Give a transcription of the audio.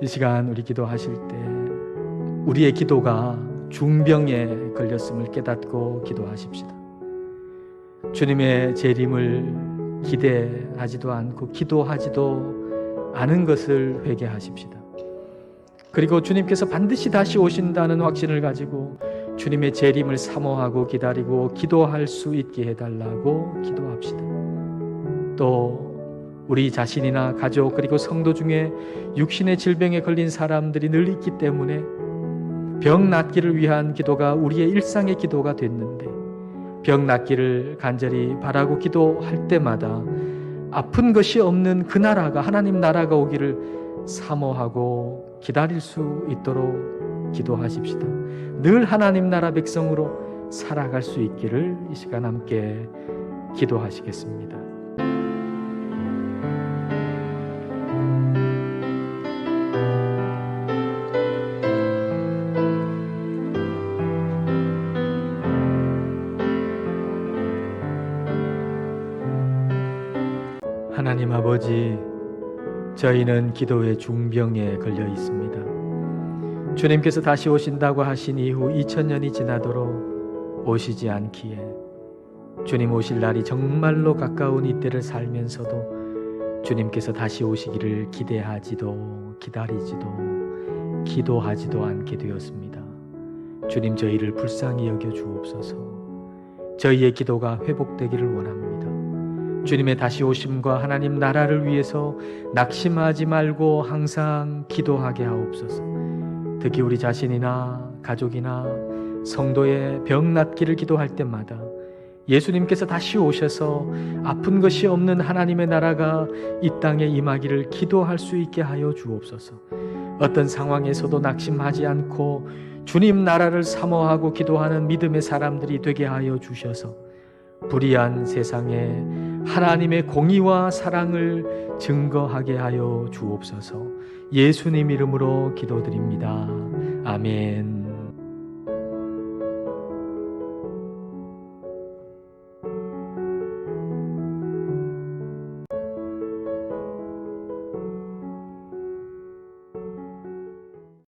이 시간 우리 기도하실 때 우리의 기도가 중병에 걸렸음을 깨닫고 기도하십시다. 주님의 재림을 기대하지도 않고 기도하지도 않은 것을 회개하십시다. 그리고 주님께서 반드시 다시 오신다는 확신을 가지고 주님의 재림을 사모하고 기다리고 기도할 수 있게 해달라고 기도합시다. 또 우리 자신이나 가족 그리고 성도 중에 육신의 질병에 걸린 사람들이 늘 있기 때문에 병 낫기를 위한 기도가 우리의 일상의 기도가 됐는데 병 낫기를 간절히 바라고 기도할 때마다 아픈 것이 없는 그 나라가 하나님 나라가 오기를 사모하고 기다릴 수 있도록 기도하십시다. 늘 하나님 나라 백성으로 살아갈 수 있기를 이 시간 함께 기도하시겠습니다. 하나님 아버지, 저희는 기도의 중병에 걸려 있습니다. 주님께서 다시 오신다고 하신 이후 2000년이 지나도록 오시지 않기에 주님 오실 날이 정말로 가까운 이때를 살면서도 주님께서 다시 오시기를 기대하지도 기다리지도 기도하지도 않게 되었습니다. 주님 저희를 불쌍히 여겨 주옵소서. 저희의 기도가 회복되기를 원합니다. 주님의 다시 오심과 하나님 나라를 위해서 낙심하지 말고 항상 기도하게 하옵소서. 특히 우리 자신이나 가족이나 성도의 병 낫기를 기도할 때마다 예수님께서 다시 오셔서 아픈 것이 없는 하나님의 나라가 이 땅에 임하기를 기도할 수 있게 하여 주옵소서. 어떤 상황에서도 낙심하지 않고 주님 나라를 사모하고 기도하는 믿음의 사람들이 되게 하여 주셔서 불의한 세상에 하나님의 공의와 사랑을 증거하게 하여 주옵소서. 예수님 이름으로 기도드립니다. 아멘.